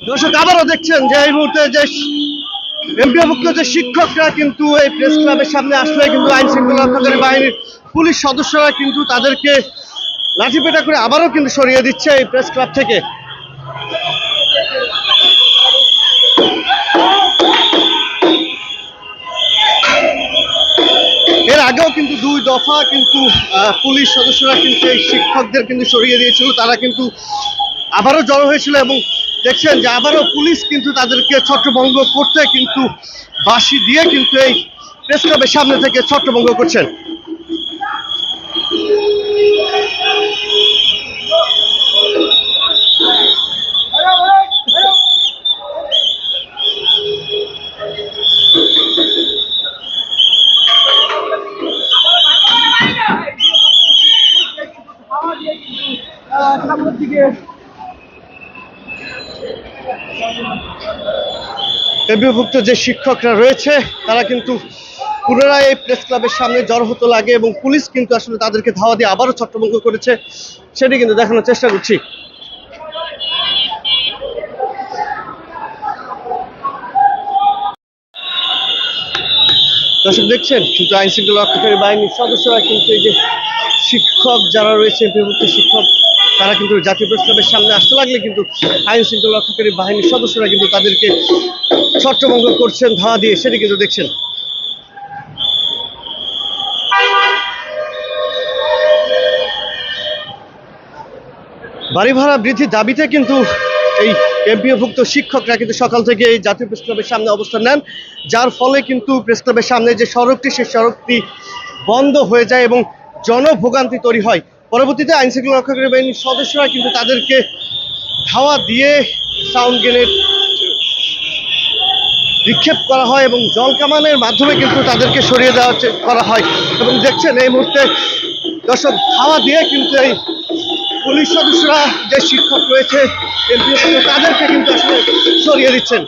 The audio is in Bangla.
দর্শক আবারও দেখছেন যে এই মুহূর্তে যে এমপিভুক্ত যে শিক্ষকরা কিন্তু এই প্রেস ক্লাবের সামনে আসলে কিন্তু আইন শৃঙ্খলা রক্ষাকারী বাহিনীর পুলিশ সদস্যরা কিন্তু তাদেরকে লাঠিপেটা করে আবারও কিন্তু সরিয়ে দিচ্ছে এই প্রেস ক্লাব থেকে। এর আগেও কিন্তু দুই দফা কিন্তু পুলিশ সদস্যরা কিন্তু এই শিক্ষকদের কিন্তু সরিয়ে দিয়েছিল। তারা কিন্তু আবারও জড়ো হয়েছিল এবং দেখছেন যে আবারও পুলিশ কিন্তু তাদেরকে ছত্রভঙ্গ করতে কিন্তু বাঁশি দিয়ে কিন্তু এই প্রেস ক্লাবের সামনে থেকে ছত্রভঙ্গ করছেন। এমপিভুক্ত যে শিক্ষকরা রয়েছে, তারা কিন্তু পুনরায় এই প্রেস ক্লাবের সামনে জড়ো হতে লাগে এবং পুলিশ কিন্তু আসলে তাদেরকে ধাওয়া দিয়ে আবারও ছত্রভঙ্গ করেছে, সেটি কিন্তু দেখানোর চেষ্টা করছি। দর্শক দেখছেন, কিন্তু আইন শৃঙ্খলা রক্ষাকারী বাহিনীর সদস্যরা কিন্তু এই যে শিক্ষক যারা রয়েছে বিভক্ত শিক্ষক তারা কিন্তু জাতীয় প্রেস ক্লাবের সামনে আসতে লাগলে কিন্তু আইন শৃঙ্খলা রক্ষাকারী বাহিনীর সদস্যরা কিন্তু তাদেরকে ছত্রভঙ্গ করছেন ধাওয়া দিয়ে সেটি কিন্তু দেখছেন। বাড়ি ভাড়া বৃদ্ধির দাবিতে কিন্তু এই এমপিওভুক্ত শিক্ষকরা কিন্তু সকাল থেকে এই জাতীয় প্রেস ক্লাবের সামনে অবস্থান নেন, যার ফলে কিন্তু প্রেস ক্লাবের সামনে যে সড়কটি, সেই সড়কটি বন্ধ হয়ে যায় এবং জনভোগান্তি তৈরি হয়। পরবর্তীতে আইন শৃঙ্খলা রক্ষাকারী বাহিনীর সদস্যরা কিন্তু তাদেরকে ধাওয়া দিয়ে সাউন্ড গ্রেনেড নিক্ষেপ করা হয় এবং জল কামানের মাধ্যমে কিন্তু তাদেরকে সরিয়ে দেওয়া করা হয়। এবং দেখছেন এই মুহূর্তে দর্শক, ধাওয়া দিয়ে কিন্তু এই পুলিশ সদস্যরা যে শিক্ষক রয়েছে, তাদেরকে কিন্তু আসলে সরিয়ে দিচ্ছেন।